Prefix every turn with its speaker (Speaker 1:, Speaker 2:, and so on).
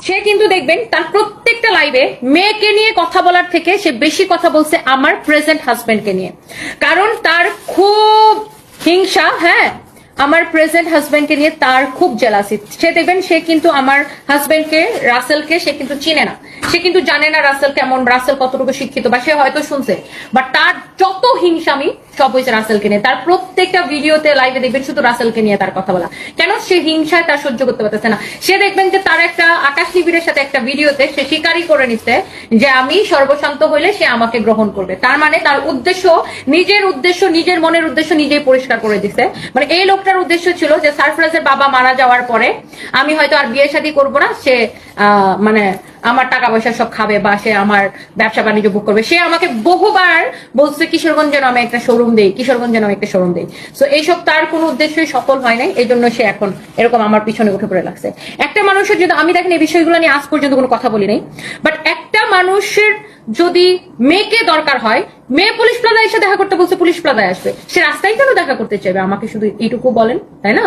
Speaker 1: সে কিন্তু দেখবেন, তার প্রত্যেকটা লাইভে মেয়েকে নিয়ে কথা বলার থেকে সে বেশি কথা বলছে আমার প্রেজেন্ট হাজবেন্ডকে নিয়ে। কারণ তার খুব হিংসা হ্যাঁ আমার প্রেজেন্ট হাজবেন্ডকে নিয়ে তার খুব জেলাসি সে দেখবেন, সে কিন্তু আমার হাজবেন্ডকে রাসেলকে সে কিন্তু চিনে না। সে কিন্তু জানে না রাসেল কেমন রাসেল কতটুকু শিক্ষিত, বা সে হয়তো শুনছে। বাট তার যত হিংসামি সব হয়েছে রাসেলকে নিয়ে। তার প্রত্যেকটা ভিডিওতে লাইভে দেখবেন শুধু রাসেলকে নিয়ে তার কথা বলা। কেন সে হিংসায় তার সহ্য করতে পারতেছে না? সে দেখবেন যে তার একটা আকাশ নিবিড়ের সাথে একটা ভিডিওতে সে স্বীকারই করে নিচ্ছে যে আমি সর্বশান্ত হইলে সে আমাকে গ্রহণ করবে। তার মানে তার উদ্দেশ্য, নিজের উদ্দেশ্য, নিজের মনের উদ্দেশ্য নিজেই পরিষ্কার করে দিছে। মানে এই লোকটার উদ্দেশ্য ছিল যে সারফরাজের বাবা মারা যাওয়ার পরে আমি হয়তো আর বিয়ে শাদী করব না, সে মানে আমার টাকা পয়সা সব খাবে বা সে আমার ব্যবসা বাণিজ্য বুক করবে। সে আমাকে বহুবার বলছে, কিশোরগঞ্জ যেন আমি একটা শোরুম দেই, কিশোরগঞ্জ যেন আমি একটা শোরুম দেই। তো এইসব তার কোনো উদ্দেশ্যই সফল হয় নাই, এই জন্য সে এখন এরকম আমার পিছনে উঠে পড়ে লাগছে। একটা মানুষের যদি, আমি দেখেন এই বিষয়গুলো নিয়ে আজ পর্যন্ত কোনো কথা বলি নাই বাট একটা মানুষের যদি মেয়েকে দরকার হয়, মেয়ে পুলিশ প্লাজায় এসে দেখা করতে বলছে, পুলিশ প্লাজায় আসবে। সে রাস্তায় কেন দেখা করতে চাইবে? আমাকে শুধু এইটুকু বলেন, তাই না?